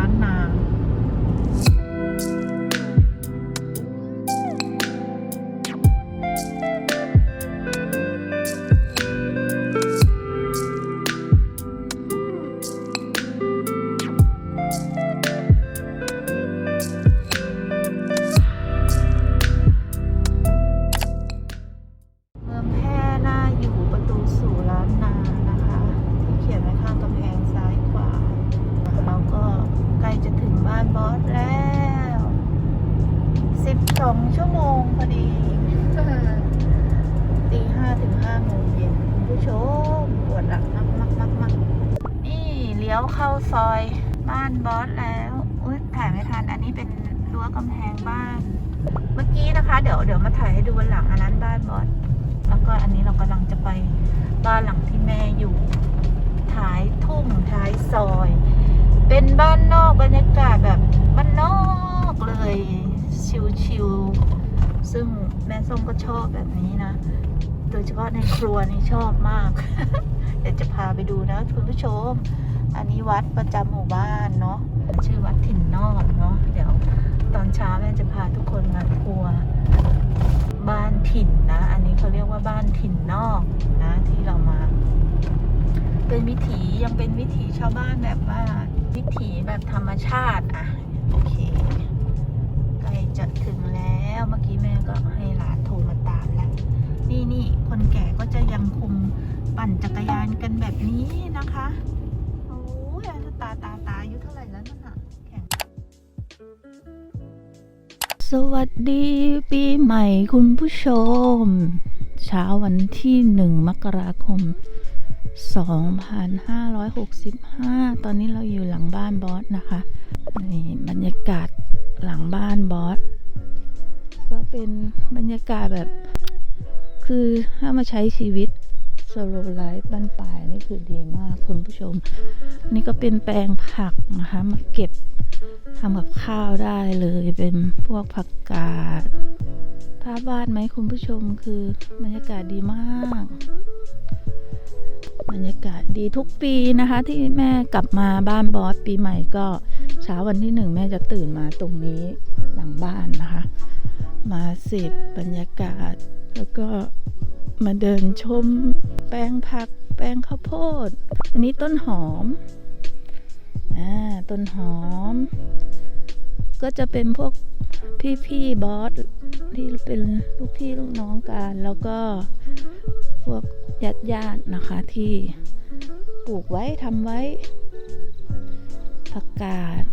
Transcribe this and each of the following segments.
านนาเเข้าซอยบ้านบอสแล้วอุ้ยถ่ายไม่ทัน อันนี้เป็นรั้วกำแพงบ้าน เมื่อกี้นะคะ เดี๋ยวเดี๋ยวมาถ่ายให้ดูวันหลังอันนั้นบ้านบอส แล้วก็อันนี้เรากำลังจะไปบ้านหลังที่แม่อยู่ ท้ายทุ่งท้ายซอย เป็นบ้านนอกบรรยากาศแบบบ้านนอกเลยชิลๆ ซึ่งแม่ส้มก็ชอบแบบนี้นะ โดยเฉพาะในครัวนี่ชอบมาก เดี๋ยวจะพาไปดูนะคุณผู้ชม อันนี้วัดประจำหมู่บ้านเนาะชื่อวัดถิ่นนอกเนาะเดี๋ยวตอนเช้าแม่จะพาทุกคนมาทัวร์บ้านถิ่นนะ อันนี้เขาเรียกว่าบ้านถิ่นนอกนะที่เรามา เป็นวิถียังเป็นวิถีชาวบ้านแบบว่าวิถีแบบธรรมชาติอะ สวัสดีปีใหม่คุณผู้ชม เช้าวันที่หนึ่งมกราคม 2565 ตอนนี้เราอยู่หลังบ้านบอสนะคะนี่บรรยากาศหลังบ้านบอส ก็เป็นบรรยากาศแบบ คือถ้ามาใช้ชีวิตโซโลไลฟ์บ้านปลายนี่คือดีมากคุณผู้ชม นี่ก็เป็นแปลงผักนะคะ มาเก็บ ทำกับข้าวได้เลยเป็นพวกผักกาดภาพวาดไหมคุณผู้ชมคือบรรยากาศดีมาก บรรยากาศดีทุกปีนะคะ ที่แม่กลับมาบ้านบอสปีใหม่ก็เช้าวันที่หนึ่งแม่จะตื่นมาตรงนี้หลังบ้านนะคะ มาเสพบรรยากาศ แล้วก็มาเดินชมแปลงผัก แปลงข้าวโพด อันนี้ต้นหอม อ่าต้นหอม ก็จะเป็นพวกพี่ๆบอสที่เป็นลูกพี่ลูกน้องกันแล้วก็พวกญาติญาตินะคะที่ปลูกไว้ทำไว้ผักกาด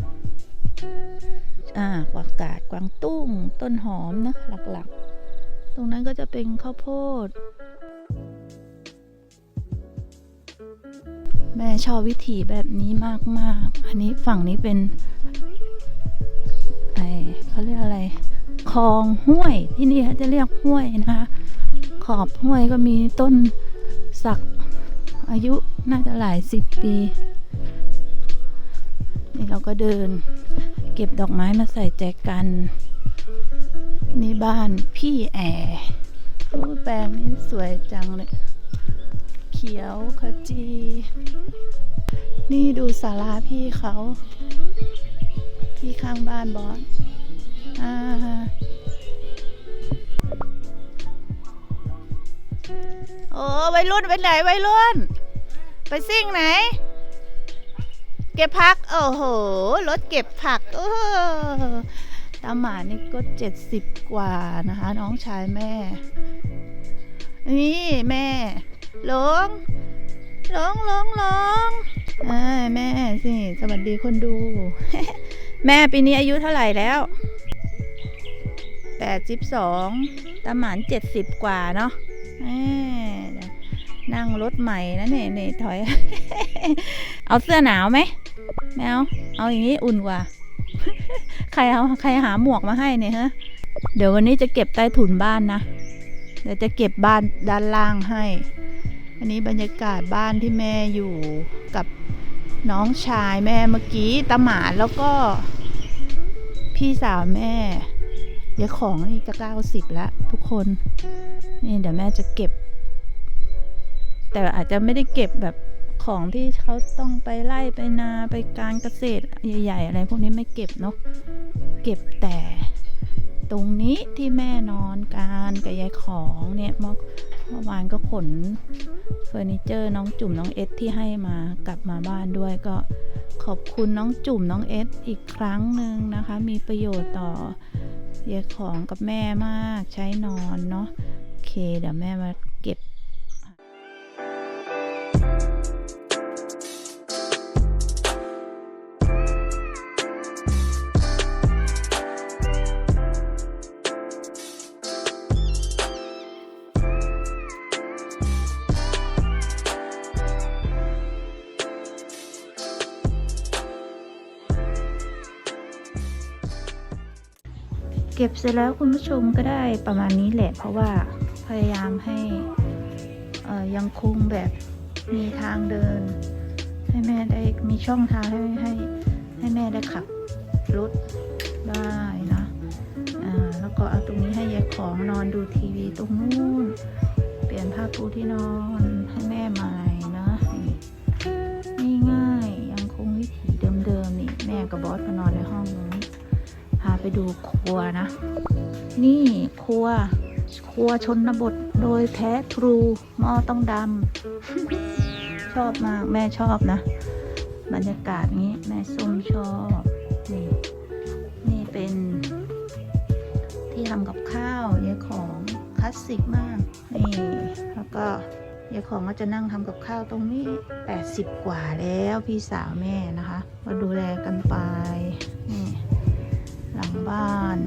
อ่ากวางกาดกวางตุ้งต้นหอมนะหลักๆ ตรงนั้นก็จะเป็นข้าวโพด แม่ชอบวิถีแบบนี้มาก ๆ อันนี้ฝั่งนี้เป็นไอเขาเรียกอะไรคลองห้วยที่นี่จะเรียกห้วยนะคะ ขอบห้วยก็มีต้นสักอายุน่าจะหลายสิบปี นี่เราก็เดิน เก็บดอกไม้มาใส่แจกัน นี่บ้านพี่แอร์โอ้แปลงนี้สวยจังเลย เขียวขจี นี่ดูศาลาพี่เขา ที่ข้างบ้านบอสอ่าโอ้วัยรุ่นไปไหนวัยรุ่น ไปซิ่งไหน เก็บผัก โอ้โห รถเก็บผักเออตาหมานี่ก็เจ็ดสิบกว่านะคะ น้องชายแม่ นี่แม่ หลงหลงหลงหลงอ่าแม่สิสวัสดีคนดู แม่ปีนี้อายุเท่าไหร่แล้วแปดสิบสองตาหมานเจ็ดสิบกว่าเนาะนั่งรถใหม่นะเนี่ยเนี่ยถอย เอาเสื้อหนาวไหมแมวเอาอย่างนี้อุ่นกว่า ใครเอาใครหาหมวกมาให้เนี่ยฮะ เดี๋ยววันนี้จะเก็บใต้ถุนบ้านนะ เดี๋ยวจะเก็บบ้านด้านล่างให้ อันนี้บรรยากาศบ้านที่แม่อยู่กับน้องชายแม่เมื่อกี้ตาหมานแล้วก็ พี่สาวแม่ยายของนี่จะเก้าสิบแล้วทุกคน นี่เดี๋ยวแม่จะเก็บ แต่อาจจะไม่ได้เก็บแบบของที่เขาต้องไปไล่ไปนาไปการเกษตรใหญ่ๆ อะไรพวกนี้ไม่เก็บเนาะเก็บแต่ตรงนี้ที่แม่นอนการกับยายของเนี่ยมอ เมื่อวานก็ขนเฟอร์นิเจอร์น้องจุ่มน้องเอสที่ให้มากลับมาบ้านด้วยก็ขอบคุณน้องจุ่มน้องเอสอีกครั้งหนึ่งนะคะ มีประโยชน์ต่อยายของกับแม่มากใช้นอนเนาะโอเคเดี๋ยวแม่มา เก็บเสร็จแล้วคุณผู้ชมก็ได้ประมาณนี้แหละ เพราะว่าพยายามให้ยังคงแบบมีทางเดิน ให้แม่ได้มีช่องทางให้ให้ให้แม่ได้ขับรถได้นะอ่าแล้วก็เอาตรงนี้ให้ยายของนอนดูทีวีตรงนู้น เปลี่ยนผ้าปูที่นอนให้แม่ใหม่นะนี่ง่ายๆยังคงวิถีเดิมๆนี่แม่กับบอสก็นอน ดูครัวนะ นี่ครัว ครัวชนบทโดยแท้ทรูหม้อต้องดำ ชอบมากแม่ชอบนะ บรรยากาศนี้แม่ส้มชอบ นี่ นี่เป็น ที่ทำกับข้าวยายของคลาสสิกมาก นี่ แล้วก็ยายของก็จะนั่งทำกับข้าวตรงนี้ 80 กว่าแล้วพี่สาวแม่นะคะก็ดูแลกันไปนี่ หลังบ้าน